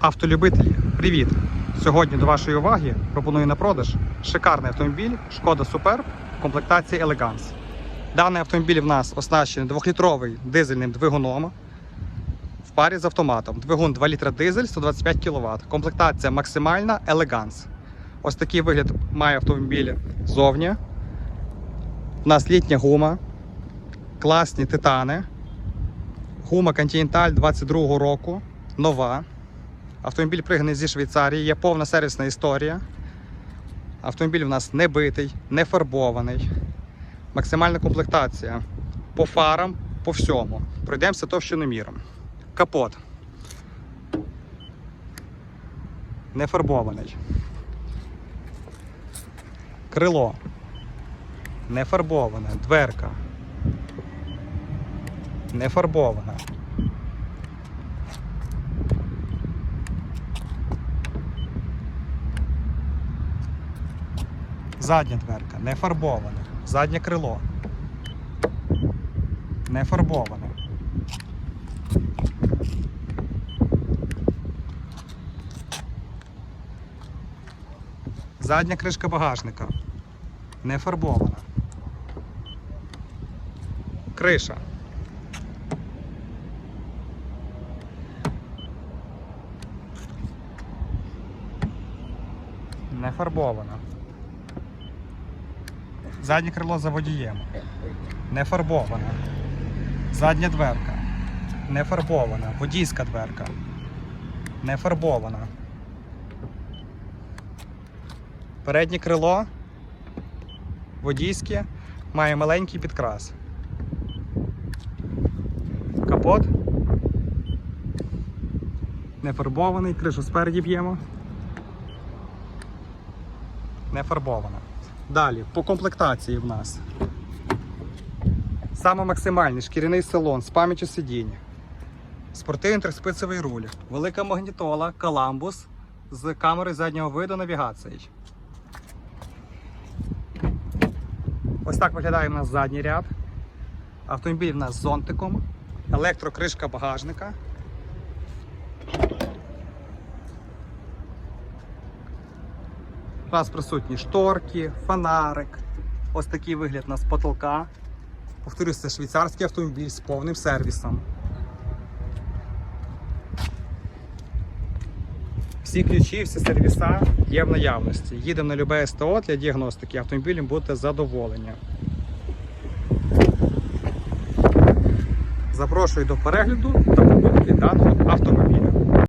Автолюбителі, привіт! Сьогодні до вашої уваги пропоную на продаж шикарний автомобіль Шкода Superb в комплектації Elegance. Даний автомобіль в нас оснащений 2-літровий дизельним двигуном в парі з автоматом. Двигун 2 літра дизель 125 кВт. Комплектація максимальна Elegance. Ось такий вигляд має автомобіль ззовні. У нас літня гума, класні титани. Гума Continental 22 року, нова. Автомобіль пригнаний зі Швейцарії, є повна сервісна історія. Автомобіль у нас не битий, не фарбований. Максимальна комплектація по фарам, по всьому. Пройдемося товщиноміром. Капот. Не фарбований. Крило. Не фарбоване. Дверка. Не фарбована. Задня дверка не фарбована. Заднє крило. Не фарбоване. Задня кришка багажника. Не фарбована. Криша. Не фарбована. Заднє крило за водієм. Не фарбована. Задня дверка. Не фарбована. Водійська дверка. Не фарбована. Переднє крило. Водійське. Має маленький підкрас. Капот. Не фарбований. Кришу спереді б'ємо. Не фарбована. Далі, по комплектації в нас. Саме максимальний шкіряний салон з пам'яттю сидінь. Спортивний трьохспицевий руль. Велика магнітола, каламбус з камерою заднього виду навігації. Ось так виглядає у нас задній ряд. Автомобіль у нас з зонтиком, електрокришка багажника. У нас присутні шторки, фонарик. Ось такий вигляд у нас потолка. Повторюсь, це швейцарський автомобіль з повним сервісом. Всі ключі, всі сервіса є в наявності. Їдемо на любе СТО для діагностики автомобілем будете задоволені. Запрошую до перегляду та покупки даного автомобіля.